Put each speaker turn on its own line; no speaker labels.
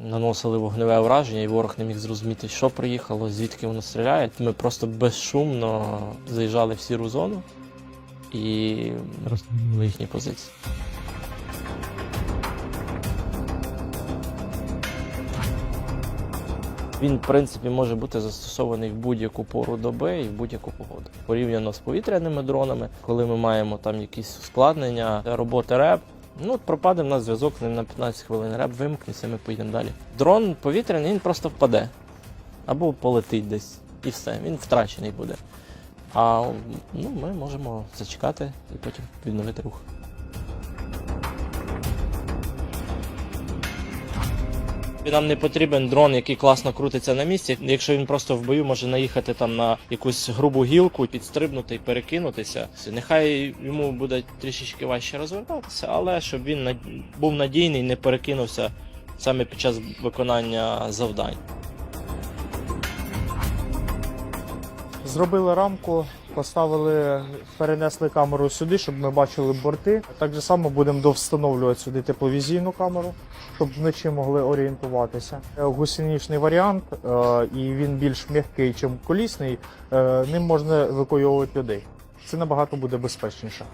наносили вогневе ураження, і ворог не міг зрозуміти, що приїхало, звідки воно стріляє. Ми просто безшумно заїжджали в сіру зону і розстрілювали їхні позиції. Він, в принципі, може бути застосований в будь-яку пору доби і в будь-яку погоду. Порівняно з повітряними дронами, коли ми маємо там якісь ускладнення роботи РЕП. Ну, пропаде в нас зв'язок ним на 15 хвилин. Реп вимкнеться, ми поїдемо далі. Дрон повітряний, він просто впаде. Або полетить десь. І все, він втрачений буде. А ну, ми можемо зачекати і потім відновити рух. Нам не потрібен дрон, який класно крутиться на місці. Якщо він просто в бою може наїхати там на якусь грубу гілку, підстрибнути і перекинутися. Нехай йому буде трішечки важче розвертатися, але щоб він був надійний, не перекинувся саме під час виконання завдань.
Зробили рамку, поставили, перенесли камеру сюди, щоб ми бачили борти. Так само будемо довстановлювати сюди тепловізійну камеру, щоб вночі могли орієнтуватися. Гусенічний варіант, е, і він більш м'який, ніж колісний. Е, Ним можна евакуювати людей. Це набагато буде безпечніше.